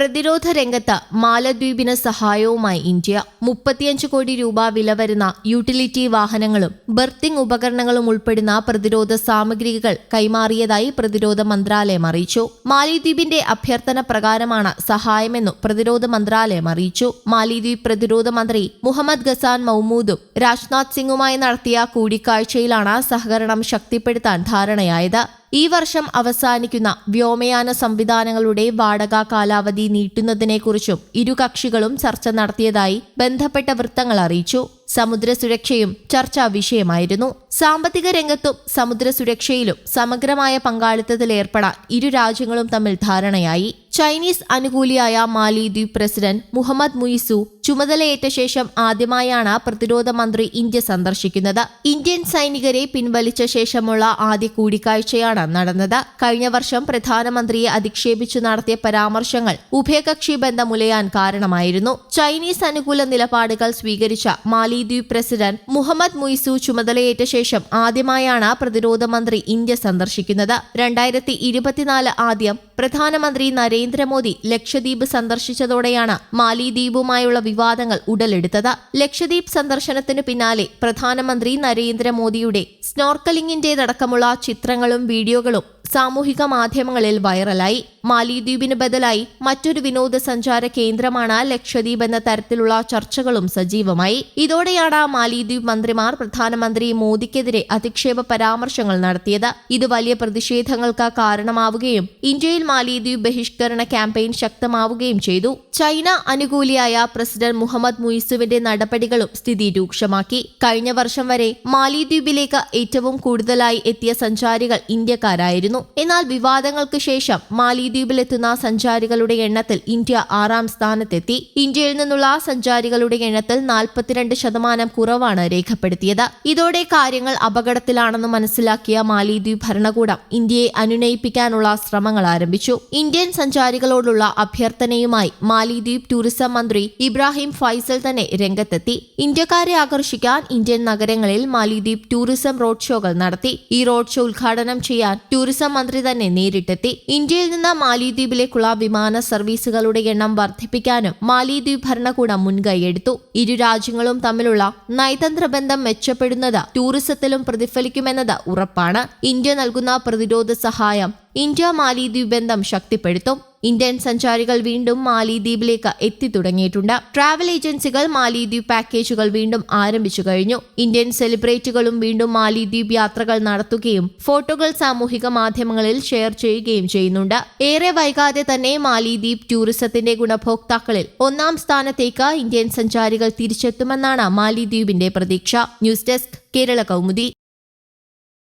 പ്രതിരോധ രംഗത്ത് മാലദ്വീപിന് സഹായവുമായി ഇന്ത്യ മുപ്പത്തിയഞ്ച് കോടി രൂപ വില വരുന്ന യൂട്ടിലിറ്റി വാഹനങ്ങളും ബർത്തിംഗ് ഉപകരണങ്ങളും ഉൾപ്പെടുന്ന പ്രതിരോധ സാമഗ്രികൾ കൈമാറിയതായി പ്രതിരോധ മന്ത്രാലയം അറിയിച്ചു. മാലിദ്വീപിന്റെ അഭ്യർത്ഥന പ്രകാരമാണ് സഹായമെന്നും പ്രതിരോധ മന്ത്രാലയം അറിയിച്ചു. മാലിദ്വീപ് പ്രതിരോധ മന്ത്രി മുഹമ്മദ് ഗസാൻ മൌമൂദും രാജ്നാഥ് സിംഗുമായി നടത്തിയ കൂടിക്കാഴ്ചയിലാണ് സഹകരണം ശക്തിപ്പെടുത്താൻ ധാരണയായത്. ഈ വർഷം അവസാനിക്കുന്ന വ്യോമയാന സംവിധാനങ്ങളുടെ വാടക കാലാവധി നീട്ടുന്നതിനെക്കുറിച്ചും ഇരു കക്ഷികളും ചർച്ച നടത്തിയതായി ബന്ധപ്പെട്ട വൃത്തങ്ങൾ അറിയിച്ചു സമുദ്ര സുരക്ഷയും ചർച്ചാ വിഷയമായിരുന്നു. സാമ്പത്തിക രംഗത്തും സമുദ്ര സുരക്ഷയിലും സമഗ്രമായ പങ്കാളിത്തത്തിൽ ഏർപ്പെടാൻ ഇരു രാജ്യങ്ങളും തമ്മിൽ ധാരണയായി. ചൈനീസ് അനുകൂലിയായ മാലിദ്വീപ് പ്രസിഡന്റ് മുഹമ്മദ് മുയിസു ചുമതലയേറ്റ ശേഷം ആദ്യമായാണ് പ്രതിരോധ മന്ത്രി ഇന്ത്യ സന്ദർശിക്കുന്നത്. ഇന്ത്യൻ സൈനികരെ പിൻവലിച്ച ശേഷമുള്ള ആദ്യ കൂടിക്കാഴ്ചയാണ് നടന്നത്. കഴിഞ്ഞ വർഷം പ്രധാനമന്ത്രിയെ അധിക്ഷേപിച്ചു നടത്തിയ പരാമർശങ്ങൾ ഉഭയകക്ഷി ബന്ധമുലയാൻ കാരണമായിരുന്നു. ചൈനീസ് അനുകൂല നിലപാടുകൾ സ്വീകരിച്ച മാലിദ്വീപ് പ്രസിഡന്റ് മുഹമ്മദ് മുയിസു ചുമതലയേറ്റ ശേഷം ആദ്യമായാണ് പ്രതിരോധ മന്ത്രി ഇന്ത്യ സന്ദർശിക്കുന്നത്. രണ്ടായിരത്തി ഇരുപത്തിനാല് ആദ്യം പ്രധാനമന്ത്രി നരേന്ദ്രമോദി ലക്ഷദ്വീപ് സന്ദർശിച്ചതോടെയാണ് മാലിദ്വീപുമായുള്ള വിവാദങ്ങൾ ഉടലെടുത്തത്. ലക്ഷദ്വീപ് സന്ദർശനത്തിനു പിന്നാലെ പ്രധാനമന്ത്രി നരേന്ദ്രമോദിയുടെ സ്നോർക്കലിംഗിന്റേതടക്കമുള്ള ചിത്രങ്ങളും വീഡിയോകളും സാമൂഹിക മാധ്യമങ്ങളിൽ വൈറലായി. മാലിദ്വീപിന് ബദലായി. മറ്റൊരു വിനോദസഞ്ചാര കേന്ദ്രമാണ് ലക്ഷദ്വീപ് എന്ന തരത്തിലുള്ള ചർച്ചകളും സജീവമായി. ഇതോടെയാണ് മാലിദ്വീപ് മന്ത്രിമാർ പ്രധാനമന്ത്രി മോദിക്കെതിരെ അധിക്ഷേപ പരാമർശങ്ങൾ നടത്തിയത്. ഇത് വലിയ പ്രതിഷേധങ്ങൾക്ക് കാരണമാവുകയും ഇന്ത്യയിൽ മാലിദ്വീപ് ബഹിഷ്കരണ ക്യാമ്പയിൻ ശക്തമാവുകയും ചെയ്തു. ചൈന അനുകൂലിയായ പ്രസിഡന്റ് മുഹമ്മദ് മുയിസുവിന്റെ നടപടികളും സ്ഥിതി രൂക്ഷമാക്കി. കഴിഞ്ഞ വർഷം വരെ മാലിദ്വീപിലേക്ക് ഏറ്റവും കൂടുതലായി എത്തിയ സഞ്ചാരികൾ ഇന്ത്യക്കാരായിരുന്നു. എന്നാൽ വിവാദങ്ങൾക്ക് ശേഷം മാലിദ്വീപിലെത്തുന്ന സഞ്ചാരികളുടെ എണ്ണത്തിൽ ഇന്ത്യ ആറാം സ്ഥാനത്തെത്തി. ഇന്ത്യയിൽ നിന്നുള്ള സഞ്ചാരികളുടെ എണ്ണത്തിൽ നാൽപ്പത്തിരണ്ട് ശതമാനം കുറവാണ് രേഖപ്പെടുത്തിയത്. ഇതോടെ കാര്യങ്ങൾ അപകടത്തിലാണെന്ന് മനസ്സിലാക്കിയ മാലിദ്വീപ് ഭരണകൂടം ഇന്ത്യയെ അനുനയിപ്പിക്കാനുള്ള ശ്രമങ്ങൾ ആരംഭിച്ചു. ഇന്ത്യൻ സഞ്ചാരികളോടുള്ള അഭ്യർത്ഥനയുമായി മാലിദ്വീപ് ടൂറിസം മന്ത്രി ഇബ്രാഹിം ഫൈസൽ തന്നെ രംഗത്തെത്തി. ഇന്ത്യക്കാരെ ആകർഷിക്കാൻ ഇന്ത്യൻ നഗരങ്ങളിൽ മാലിദ്വീപ് ടൂറിസം റോഡ് ഷോകൾ നടത്തി. ഈ റോഡ് ഷോ ഉദ്ഘാടനം ചെയ്യാൻ ടൂറിസം മന്ത്രി തന്നെ നേരിട്ടെത്തി. ഇന്ത്യയിൽ നിന്ന് മാലിദ്വീപിലേക്കുള്ള വിമാന സർവീസുകളുടെ എണ്ണം വർദ്ധിപ്പിക്കാനും മാലിദ്വീപ് ഭരണകൂടം മുൻകൈയെടുത്തു ഇരു രാജ്യങ്ങളും തമ്മിലുള്ള നയതന്ത്ര ബന്ധം മെച്ചപ്പെടുന്നത് ടൂറിസത്തിലും പ്രതിഫലിക്കുമെന്നത് ഉറപ്പാണ്. ഇന്ത്യ നൽകുന്ന പ്രതിരോധ സഹായം ഇന്ത്യ മാലിദ്വീപ് ബന്ധം ശക്തിപ്പെടുത്തും. ഇന്ത്യൻ സഞ്ചാരികൾ വീണ്ടും മാലിദ്വീപിലേക്ക് എത്തിത്തുടങ്ങിയിട്ടുണ്ട് ട്രാവൽ ഏജൻസികൾ മാലിദ്വീപ് പാക്കേജുകൾ വീണ്ടും ആരംഭിച്ചു കഴിഞ്ഞു. ഇന്ത്യൻ സെലിബ്രേറ്റുകളും വീണ്ടും മാലിദ്വീപ് യാത്രകൾ നടത്തുകയും ഫോട്ടോകൾ സാമൂഹിക മാധ്യമങ്ങളിൽ ഷെയർ ചെയ്യുകയും ചെയ്യുന്നുണ്ട്. ഏറെ വൈകാതെ തന്നെ മാലിദ്വീപ് ടൂറിസത്തിന്റെ ഗുണഭോക്താക്കളിൽ ഒന്നാം സ്ഥാനത്തേക്ക് ഇന്ത്യൻ സഞ്ചാരികൾ തിരിച്ചെത്തുമെന്നാണ് മാലിദ്വീപിന്റെ പ്രതീക്ഷ. News desk Kerala Kaumudi.